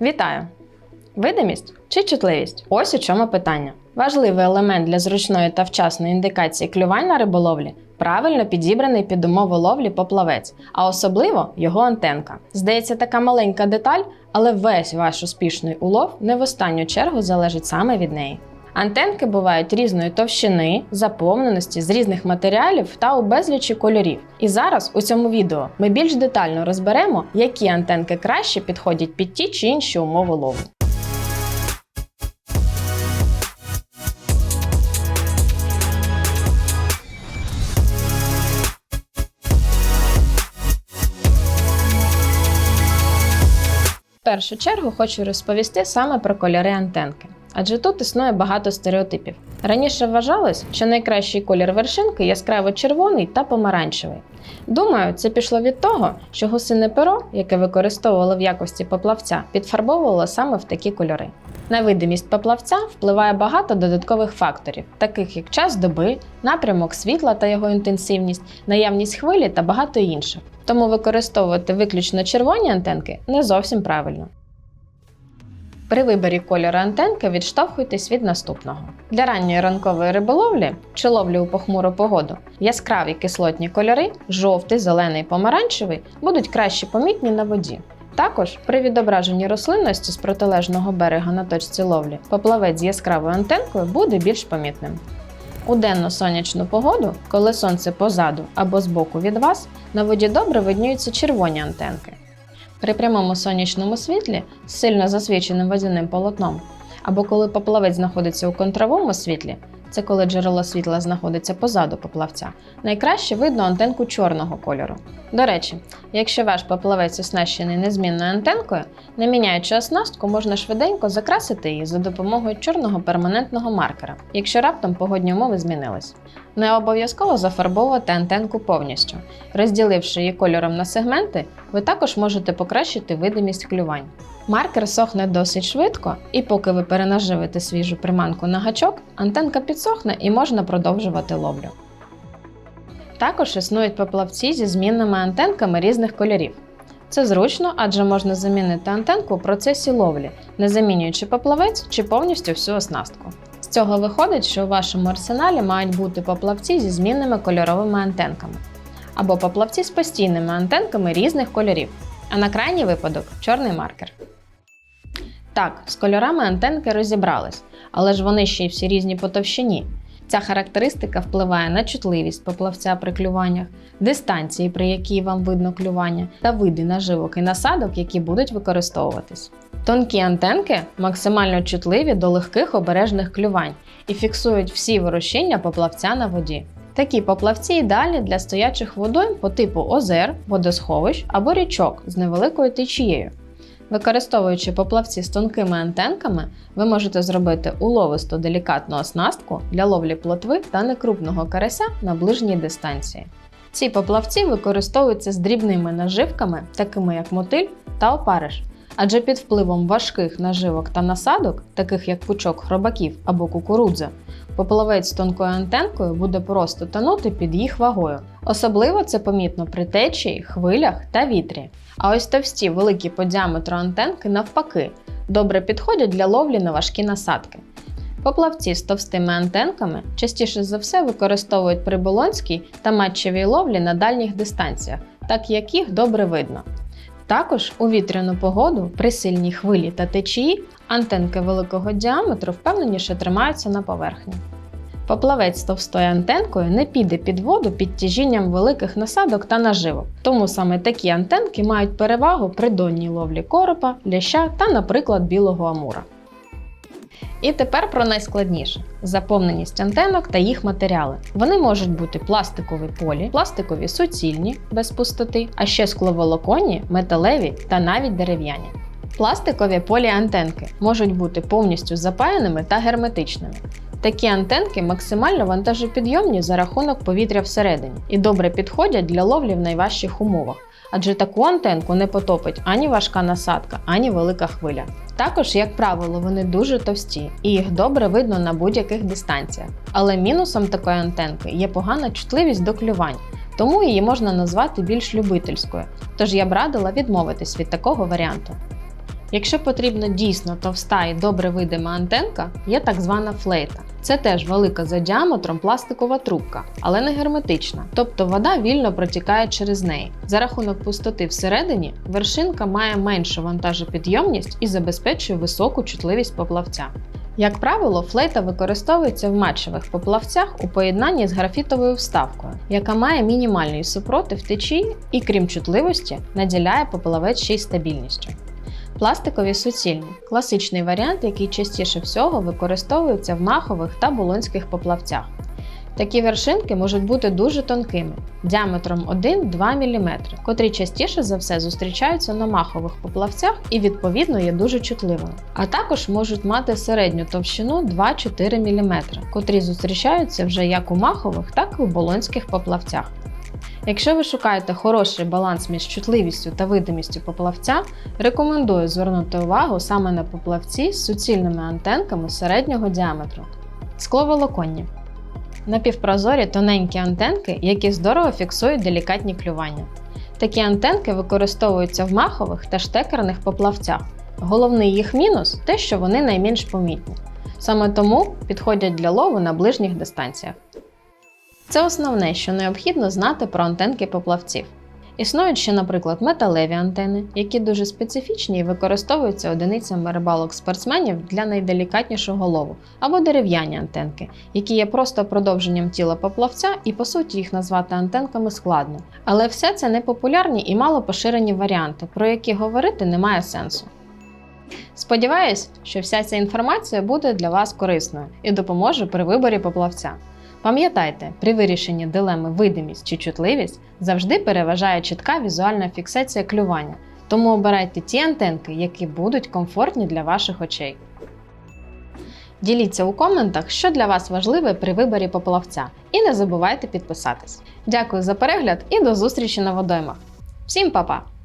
Вітаю! Видимість чи чутливість? Ось у чому питання. Важливий елемент для зручної та вчасної індикації клювань на риболовлі правильно підібраний під умови ловлі поплавець, а особливо його антенка. Здається, така маленька деталь, але весь ваш успішний улов не в останню чергу залежить саме від неї. Антенки бувають різної товщини, заповненості з різних матеріалів та у безлічі кольорів. І зараз у цьому відео ми більш детально розберемо, які антенки краще підходять під ті чи інші умови лову. В першу чергу хочу розповісти саме про кольори антенки. Адже тут існує багато стереотипів. Раніше вважалось, що найкращий колір вершинки яскраво червоний та помаранчевий. Думаю, це пішло від того, що гусине перо, яке використовували в якості поплавця, підфарбовувало саме в такі кольори. На видимість поплавця впливає багато додаткових факторів, таких як час доби, напрямок світла та його інтенсивність, наявність хвилі та багато інших. Тому використовувати виключно червоні антенки не зовсім правильно. При виборі кольору антенки відштовхуйтесь від наступного. Для ранньої ранкової риболовлі чи ловлі у похмуру погоду яскраві кислотні кольори, жовтий, зелений, помаранчевий, будуть краще помітні на воді. Також при відображенні рослинності з протилежного берега на точці ловлі поплавець з яскравою антенкою буде більш помітним. У денну сонячну погоду, коли сонце позаду або збоку від вас, на воді добре видніються червоні антенки. При прямому сонячному світлі з сильно засвіченим водяним полотном, або коли поплавець знаходиться у контровому світлі, це коли джерело світла знаходиться позаду поплавця, найкраще видно антенку чорного кольору. До речі, якщо ваш поплавець оснащений незмінною антенкою, не міняючи оснастку, можна швиденько закрасити її за допомогою чорного перманентного маркера, якщо раптом погодні умови змінились. Не обов'язково зафарбовувати антенку повністю. Розділивши її кольором на сегменти, ви також можете покращити видимість клювань. Маркер сохне досить швидко, і поки ви перенаживите свіжу приманку на гачок, антенка підсохне і можна продовжувати ловлю. Також існують поплавці зі змінними антенками різних кольорів. Це зручно, адже можна замінити антенку у процесі ловлі, не замінюючи поплавець чи повністю всю оснастку. З цього виходить, що у вашому арсеналі мають бути поплавці зі змінними кольоровими антенками, або поплавці з постійними антенками різних кольорів, а на крайній випадок чорний маркер. Так, з кольорами антенки розібрались, але ж вони ще й всі різні по товщині. Ця характеристика впливає на чутливість поплавця при клюваннях, дистанції, при якій вам видно клювання, та види наживок і насадок, які будуть використовуватись. Тонкі антенки максимально чутливі до легких обережних клювань і фіксують всі ворушіння поплавця на воді. Такі поплавці ідеальні для стоячих водойм по типу озер, водосховищ або річок з невеликою течією. Використовуючи поплавці з тонкими антенками, ви можете зробити уловисту делікатну оснастку для ловлі плотви та некрупного карася на ближній дистанції. Ці поплавці використовуються з дрібними наживками, такими як мотиль та опариш, адже під впливом важких наживок та насадок, таких як пучок хробаків або кукурудза, поплавець з тонкою антенкою буде просто тонути під їх вагою. Особливо це помітно при течії, хвилях та вітрі. А ось товсті великі по діаметру антенки навпаки добре підходять для ловлі на важкі насадки. Поплавці з товстими антенками частіше за все використовують при болонській та матчевій ловлі на дальніх дистанціях, так як їх добре видно. Також у вітряну погоду при сильній хвилі та течії антенки великого діаметру впевненіше тримаються на поверхні. Поплавець з товстою антенкою не піде під воду під тяжінням великих насадок та наживок, тому саме такі антенки мають перевагу при донній ловлі коропа, ляща та, наприклад, білого амура. І тепер про найскладніше заповненість антенок та їх матеріали. Вони можуть бути пластикові полі, пластикові суцільні без пустоти, а ще скловолоконні, металеві та навіть дерев'яні. Пластикові поліантенки можуть бути повністю запаяними та герметичними. Такі антенки максимально вантажопідйомні за рахунок повітря всередині і добре підходять для ловлі в найважчих умовах, адже таку антенку не потопить ані важка насадка, ані велика хвиля. Також, як правило, вони дуже товсті і їх добре видно на будь-яких дистанціях. Але мінусом такої антенки є погана чутливість до клювань, тому її можна назвати більш любительською. Тож я б радила відмовитись від такого варіанту. Якщо потрібна дійсно товста і добре видима антенка, є так звана флейта. Це теж велика за діаметром пластикова трубка, але не герметична, тобто вода вільно протікає через неї. За рахунок пустоти всередині вершинка має меншу вантажопідйомність і забезпечує високу чутливість поплавця. Як правило, флейта використовується в матчевих поплавцях у поєднанні з графітовою вставкою, яка має мінімальний супротив течії і, крім чутливості, наділяє поплавець ще й стабільністю. Пластикові суцільні класичний варіант, який частіше всього використовується в махових та болонських поплавцях. Такі вершинки можуть бути дуже тонкими, діаметром 1-2 мм, котрі частіше за все зустрічаються на махових поплавцях і відповідно є дуже чутливими. А також можуть мати середню товщину 2-4 мм, котрі зустрічаються вже як у махових, так і у болонських поплавцях. Якщо ви шукаєте хороший баланс між чутливістю та видимістю поплавця, рекомендую звернути увагу саме на поплавці з суцільними антенками середнього діаметру. Скловолоконні напівпрозорі тоненькі антенки, які здорово фіксують делікатні клювання. Такі антенки використовуються в махових та штекерних поплавцях. Головний їх мінус те, що вони найменш помітні. Саме тому підходять для лову на ближніх дистанціях. Це основне, що необхідно знати про антенки поплавців. Існують ще, наприклад, металеві антени, які дуже специфічні і використовуються одиницями рибалок спортсменів для найделікатнішого лову, або дерев'яні антенки, які є просто продовженням тіла поплавця, і по суті їх назвати антенками складно. Але все це непопулярні і мало поширені варіанти, про які говорити немає сенсу. Сподіваюсь, що вся ця інформація буде для вас корисною і допоможе при виборі поплавця. Пам'ятайте, при вирішенні дилеми видимість чи чутливість завжди переважає чітка візуальна фіксація клювання, тому обирайте ті антенки, які будуть комфортні для ваших очей. Діліться у коментах, що для вас важливе при виборі поплавця, і не забувайте підписатись. Дякую за перегляд і до зустрічі на водоймах. Всім па-па!